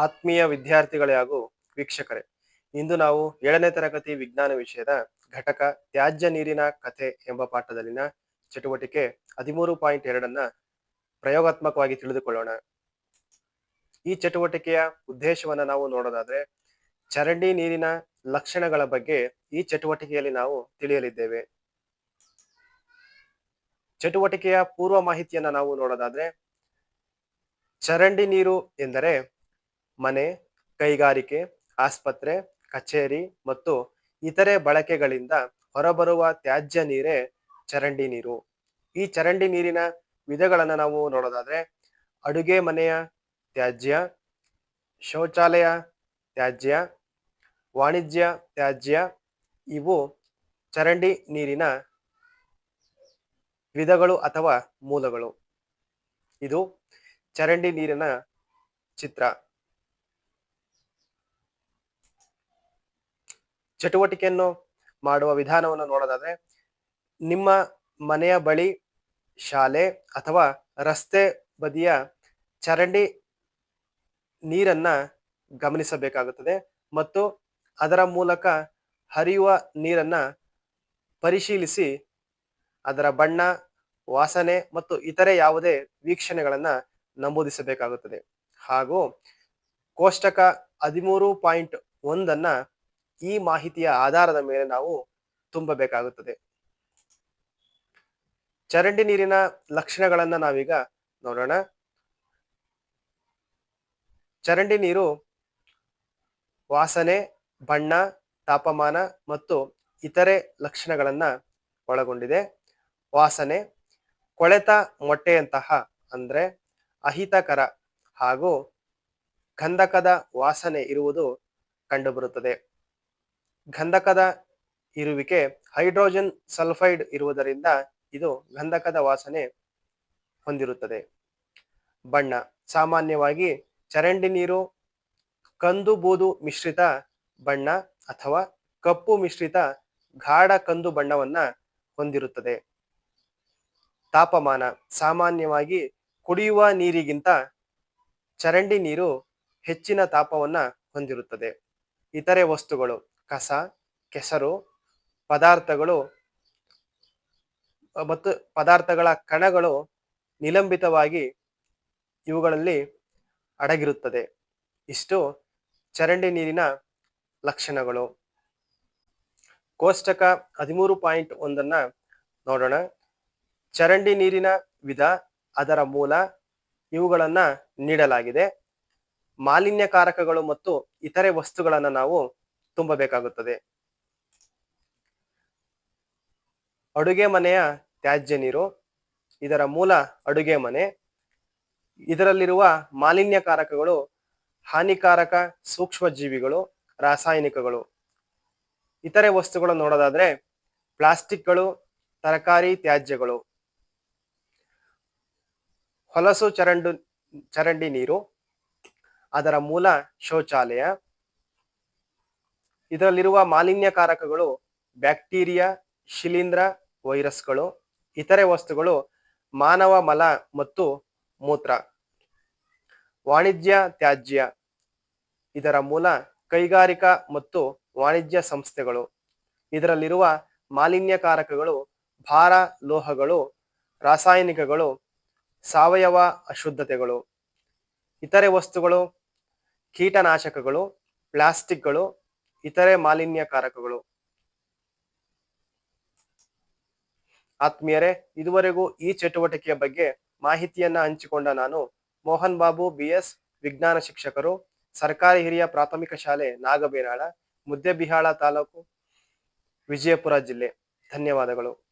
ಆತ್ಮೀಯ ವಿದ್ಯಾರ್ಥಿಗಳೇ ಹಾಗೂ ವೀಕ್ಷಕರೇ, ಇಂದು ನಾವು ಏಳನೇ ತರಗತಿ ವಿಜ್ಞಾನ ವಿಷಯದ ಘಟಕ ತ್ಯಾಜ್ಯ ನೀರಿನ ಕಥೆ ಎಂಬ ಪಾಠದಲ್ಲಿನ ಚಟುವಟಿಕೆ ಹದಿಮೂರು ಪಾಯಿಂಟ್ ಎರಡನ್ನ ಪ್ರಯೋಗಾತ್ಮಕವಾಗಿ ತಿಳಿದುಕೊಳ್ಳೋಣ. ಈ ಚಟುವಟಿಕೆಯ ಉದ್ದೇಶವನ್ನ ನಾವು ನೋಡೋದಾದ್ರೆ, ಚರಂಡಿ ನೀರಿನ ಲಕ್ಷಣಗಳ ಬಗ್ಗೆ ಈ ಚಟುವಟಿಕೆಯಲ್ಲಿ ನಾವು ತಿಳಿಯಲಿದ್ದೇವೆ. ಚಟುವಟಿಕೆಯ ಪೂರ್ವ ಮಾಹಿತಿಯನ್ನ ನಾವು ನೋಡೋದಾದ್ರೆ, ಚರಂಡಿ ನೀರು ಎಂದರೆ ಮನೆ, ಕೈಗಾರಿಕೆ, ಆಸ್ಪತ್ರೆ, ಕಚೇರಿ ಮತ್ತು ಇತರೆ ಬಳಕೆಗಳಿಂದ ಹೊರಬರುವ ತ್ಯಾಜ್ಯ ನೀರೇ ಚರಂಡಿ ನೀರು. ಈ ಚರಂಡಿ ನೀರಿನ ವಿಧಗಳನ್ನು ನಾವು ನೋಡೋದಾದ್ರೆ, ಅಡುಗೆ ಮನೆಯ ತ್ಯಾಜ್ಯ, ಶೌಚಾಲಯ ತ್ಯಾಜ್ಯ, ವಾಣಿಜ್ಯ ತ್ಯಾಜ್ಯ, ಇವು ಚರಂಡಿ ನೀರಿನ ವಿಧಗಳು ಅಥವಾ ಮೂಲಗಳು. ಇದು ಚರಂಡಿ ನೀರಿನ ಚಿತ್ರ. ಚಟುವಟಿಕೆಯನ್ನು ಮಾಡುವ ವಿಧಾನವನ್ನು ನೋಡೋದಾದ್ರೆ, ನಿಮ್ಮ ಮನೆಯ ಬಳಿ ಶಾಲೆ ಅಥವಾ ರಸ್ತೆ ಬದಿಯ ಚರಂಡಿ ನೀರನ್ನ ಗಮನಿಸಬೇಕಾಗುತ್ತದೆ ಮತ್ತು ಅದರ ಮೂಲಕ ಹರಿಯುವ ನೀರನ್ನ ಪರಿಶೀಲಿಸಿ, ಅದರ ಬಣ್ಣ, ವಾಸನೆ ಮತ್ತು ಇತರೆ ಯಾವುದೇ ವೀಕ್ಷಣೆಗಳನ್ನ ನಮೂದಿಸಬೇಕಾಗುತ್ತದೆ. ಹಾಗೂ ಕೋಷ್ಟಕ ಹದಿಮೂರು ಪಾಯಿಂಟ್ ಒಂದನ್ನ ಈ ಮಾಹಿತಿಯ ಆಧಾರದ ಮೇಲೆ ನಾವು ತುಂಬಬೇಕಾಗುತ್ತದೆ. ಚರಂಡಿ ನೀರಿನ ಲಕ್ಷಣಗಳನ್ನ ನಾವೀಗ ನೋಡೋಣ. ಚರಂಡಿ ನೀರು ವಾಸನೆ, ಬಣ್ಣ, ತಾಪಮಾನ ಮತ್ತು ಇತರೆ ಲಕ್ಷಣಗಳನ್ನ ಒಳಗೊಂಡಿದೆ. ವಾಸನೆ, ಕೊಳೆತ ಮೊಟ್ಟೆಯಂತಹ ಅಂದ್ರೆ ಅಹಿತಕರ ಹಾಗೂ ಗಂಧಕದ ವಾಸನೆ ಇರುವುದು ಕಂಡುಬರುತ್ತದೆ. ಗಂಧಕದ ಇರುವಿಕೆ ಹೈಡ್ರೋಜನ್ ಸಲ್ಫೈಡ್ ಇರುವುದರಿಂದ ಇದು ಗಂಧಕದ ವಾಸನೆ ಹೊಂದಿರುತ್ತದೆ. ಬಣ್ಣ, ಸಾಮಾನ್ಯವಾಗಿ ಚರಂಡಿ ನೀರು, ಕಂದು ಬೂದು ಮಿಶ್ರಿತ ಬಣ್ಣ ಅಥವಾ ಕಪ್ಪು ಮಿಶ್ರಿತ ಗಾಢ ಕಂದು ಬಣ್ಣವನ್ನ ಹೊಂದಿರುತ್ತದೆ. ತಾಪಮಾನ, ಸಾಮಾನ್ಯವಾಗಿ ಕುಡಿಯುವ ನೀರಿಗಿಂತ ಚರಂಡಿ ನೀರು ಹೆಚ್ಚಿನ ತಾಪವನ್ನ ಹೊಂದಿರುತ್ತದೆ. ಇತರೆ ವಸ್ತುಗಳು ಕಸ, ಕೆಸರು, ಪದಾರ್ಥಗಳು ಮತ್ತು ಪದಾರ್ಥಗಳ ಕಣಗಳು ನಿಲಂಬಿತವಾಗಿ ಇವುಗಳಲ್ಲಿ ಅಡಗಿರುತ್ತದೆ. ಇಷ್ಟು ಚರಂಡಿ ನೀರಿನ ಲಕ್ಷಣಗಳು. ಕೋಷ್ಟಕ ಹದಿಮೂರು ಪಾಯಿಂಟ್ ಒಂದನ್ನ ನೋಡೋಣ. ಚರಂಡಿ ನೀರಿನ ವಿಧ, ಅದರ ಮೂಲ, ಇವುಗಳನ್ನ ನೀಡಲಾಗಿದೆ. ಮಾಲಿನ್ಯಕಾರಕಗಳು ಮತ್ತು ಇತರೆ ವಸ್ತುಗಳನ್ನ ನಾವು ತುಂಬಬೇಕಾಗುತ್ತದೆ. ಅಡುಗೆ ಮನೆಯ ತ್ಯಾಜ್ಯ ನೀರು, ಇದರ ಮೂಲ ಅಡುಗೆ ಮನೆ, ಇದರಲ್ಲಿರುವ ಮಾಲಿನ್ಯಕಾರಕಗಳು, ಹಾನಿಕಾರಕ ಸೂಕ್ಷ್ಮ ಜೀವಿಗಳು ರಾಸಾಯನಿಕಗಳು. ಇತರೆ ವಸ್ತುಗಳು ನೋಡೋದಾದ್ರೆ ಪ್ಲಾಸ್ಟಿಕ್ಗಳು, ತರಕಾರಿ ತ್ಯಾಜ್ಯಗಳು. ಹೊಲಸು ಚರಂಡು, ಚರಂಡಿ ನೀರು, ಅದರ ಮೂಲ ಶೌಚಾಲಯ ಇದರಲ್ಲಿರುವ ಮಾಲಿನ್ಯಕಾರಕಗಳು ಬ್ಯಾಕ್ಟೀರಿಯಾ, ಶಿಲೀಂಧ್ರ ವೈರಸ್ಗಳು ಇತರೆ ವಸ್ತುಗಳು, ಮಾನವ ಮಲ ಮತ್ತು ಮೂತ್ರ. ವಾಣಿಜ್ಯ ತ್ಯಾಜ್ಯ. ಇದರ ಮೂಲ ಕೈಗಾರಿಕಾ ಮತ್ತು ವಾಣಿಜ್ಯ ಸಂಸ್ಥೆಗಳು. ಇದರಲ್ಲಿರುವ ಮಾಲಿನ್ಯಕಾರಕಗಳು ಭಾರ, ಲೋಹಗಳು, ರಾಸಾಯನಿಕಗಳು, ಸಾವಯವ ಅಶುದ್ಧತೆಗಳು. ಇತರೆ ವಸ್ತುಗಳು, ಕೀಟನಾಶಕಗಳು, ಪ್ಲಾಸ್ಟಿಕ್ಗಳು ಇತರೆ ಮಾಲಿನ್ಯಕಾರಕಗಳು. ಆತ್ಮೀಯರೇ, ಇದುವರೆಗೂ ಈ ಚಟುವಟಿಕೆಯ ಬಗ್ಗೆ ಮಾಹಿತಿಯನ್ನ ಹಂಚಿಕೊಂಡ ನಾನು ಮೋಹನ್ ಬಾಬು, ಬಿಎಸ್ ವಿಜ್ಞಾನ ಶಿಕ್ಷಕರು, ಸರ್ಕಾರಿ ಹಿರಿಯ ಪ್ರಾಥಮಿಕ ಶಾಲೆ ನಾಗಬೇನಾಳ ಮುದ್ದೆಬಿಹಾಳ ತಾಲೂಕು ವಿಜಯಪುರ ಜಿಲ್ಲೆ. ಧನ್ಯವಾದಗಳು.